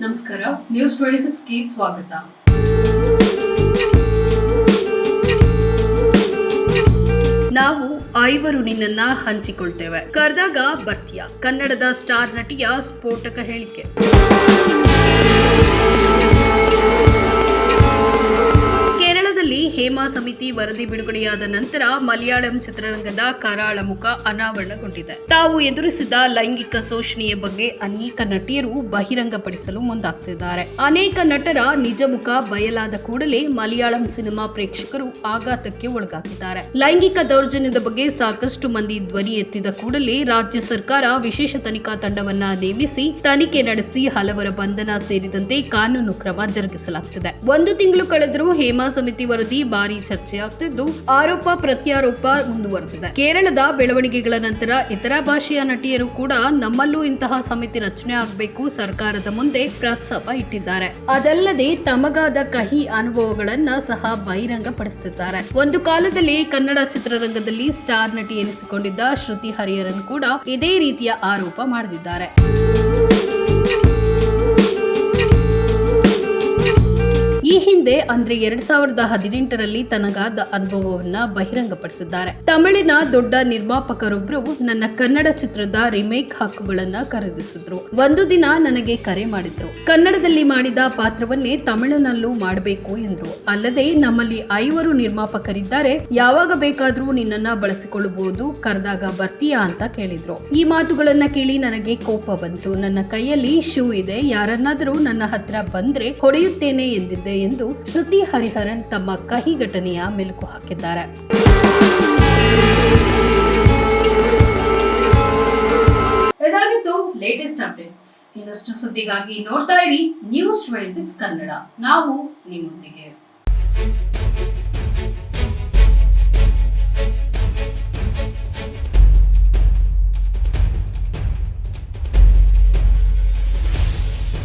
ನಮಸ್ಕಾರ. News twenty ಸಿಕ್ಸ್ಗೆ ಸ್ವಾಗತ. ನಾವು ಐವರು ನಿನ್ನನ್ನ ಹಂಚಿಕೊಳ್ತೇವೆ. ಕರೆದಾಗ ಬರ್ತೀಯ. ಕನ್ನಡದ ಸ್ಟಾರ್ ನಟಿಯ ಸ್ಫೋಟಕ ಹೇಳಿಕೆ. ವರದಿ ಬಿಡುಗಡೆಯಾದ ನಂತರ ಮಲಯಾಳಂ ಚಿತ್ರರಂಗದ ಕರಾಳ ಮುಖ ಅನಾವರಣಗೊಂಡಿದೆ. ತಾವು ಎದುರಿಸಿದ ಲೈಂಗಿಕ ಶೋಷಣೆಯ ಬಗ್ಗೆ ಅನೇಕ ನಟಿಯರು ಬಹಿರಂಗಪಡಿಸಲು ಮುಂದಾಗ್ತಿದ್ದಾರೆ. ಅನೇಕ ನಟರ ನಿಜ ಮುಖ ಬಯಲಾದ ಕೂಡಲೇ ಮಲಯಾಳಂ ಸಿನಿಮಾ ಪ್ರೇಕ್ಷಕರು ಆಘಾತಕ್ಕೆ ಒಳಗಾಗಿದ್ದಾರೆ. ಲೈಂಗಿಕ ದೌರ್ಜನ್ಯದ ಬಗ್ಗೆ ಸಾಕಷ್ಟು ಮಂದಿ ಧ್ವನಿ ಎತ್ತಿದ ಕೂಡಲೇ ರಾಜ್ಯ ಸರ್ಕಾರ ವಿಶೇಷ ತನಿಖಾ ತಂಡವನ್ನ ನೇಮಿಸಿ ತನಿಖೆ ನಡೆಸಿ ಹಲವರ ಬಂಧನ ಸೇರಿದಂತೆ ಕಾನೂನು ಕ್ರಮ ಜರುಗಿಸಲಾಗುತ್ತಿದೆ ಒಂದು ತಿಂಗಳು ಕಳೆದರೂ ಹೇಮಾ ಸಮಿತಿ ವರದಿ ಭಾರಿ ಚರ್ಚೆಯಾಗ್ತಿದ್ದು ಆರೋಪ ಪ್ರತ್ಯಾರೋಪ ಮುಂದುವರೆದಿದೆ. ಕೇರಳದ ಬೆಳವಣಿಗೆಗಳ ನಂತರ ಇತರ ಭಾಷೆಯ ನಟಿಯರು ಕೂಡ ನಮ್ಮಲ್ಲೂ ಇಂತಹ ಸಮಿತಿ ರಚನೆ ಆಗಬೇಕು ಸರ್ಕಾರದ ಮುಂದೆ ಪ್ರಸ್ತಾಪ ಇಟ್ಟಿದ್ದಾರೆ. ಅದಲ್ಲದೆ ತಮಗಾದ ಕಹಿ ಅನುಭವಗಳನ್ನ ಸಹ ಬಹಿರಂಗಪಡಿಸುತ್ತಿದ್ದಾರೆ. ಒಂದು ಕಾಲದಲ್ಲಿ ಕನ್ನಡ ಚಿತ್ರರಂಗದಲ್ಲಿ ಸ್ಟಾರ್ ನಟಿ ಎನಿಸಿಕೊಂಡಿದ್ದ ಶ್ರುತಿ ಹರಿಹರನ್ ಕೂಡ ಇದೇ ರೀತಿಯ ಆರೋಪ ಮಾಡದಿದ್ದಾರೆ ಈ ಹಿಂದೆ ಅಂದ್ರೆ ಎರಡ್ ಸಾವಿರದ ಹದಿನೆಂಟರಲ್ಲಿ ತನಗಾದ ಅನುಭವವನ್ನ ಬಹಿರಂಗಪಡಿಸಿದ್ದಾರೆ. ತಮಿಳಿನ ದೊಡ್ಡ ನಿರ್ಮಾಪಕರೊಬ್ರು ನನ್ನ ಕನ್ನಡ ಚಿತ್ರದ ರಿಮೇಕ್ ಹಕ್ಕುಗಳನ್ನ ಖರೀದಿಸಿದ್ರು. ಒಂದು ದಿನ ನನಗೆ ಕರೆ ಮಾಡಿದ್ರು. ಕನ್ನಡದಲ್ಲಿ ಮಾಡಿದ ಪಾತ್ರವನ್ನೇ ತಮಿಳಿನಲ್ಲೂ ಮಾಡಬೇಕು ಎಂದ್ರು. ಅಲ್ಲದೆ ನಮ್ಮಲ್ಲಿ ಐವರು ನಿರ್ಮಾಪಕರಿದ್ದಾರೆ. ಯಾವಾಗ ಬೇಕಾದ್ರೂ ನಿನ್ನನ್ನ ಬಳಸಿಕೊಳ್ಳಬಹುದು, ಕರೆದಾಗ ಬರ್ತೀಯಾ ಅಂತ ಕೇಳಿದ್ರು. ಈ ಮಾತುಗಳನ್ನ ಕೇಳಿ ನನಗೆ ಕೋಪ ಬಂತು. ನನ್ನ ಕೈಯಲ್ಲಿ ಶೂ ಇದೆ. ಯಾರನ್ನಾದರೂ ನನ್ನ ಹತ್ರ ಬಂದ್ರೆ ಹೊಡೆಯುತ್ತೇನೆ ಎಂದಿದ್ದೆ ಎಂದು ಶ್ರುತಿ ಹರಿಹರನ್ ತಮ್ಮ ಕಹಿ ಘಟನೆಯ ಮೆಲುಕು ಹಾಕಿದ್ದಾರೆ. ಇದಾಗಿತ್ತು ಲೇಟೆಸ್ಟ್ ಅಪ್ಡೇಟ್ಸ್ ಇನ್ನಷ್ಟು ಸುದ್ದಿಗಾಗಿ ನೋಡ್ತಾ ಇರಿ ನ್ಯೂಸ್ ಟ್ವೆಂಟಿ ಸಿಕ್ಸ್ ಕನ್ನಡ. ನಾವು ನಿಮ್ಮೊಂದಿಗೆ.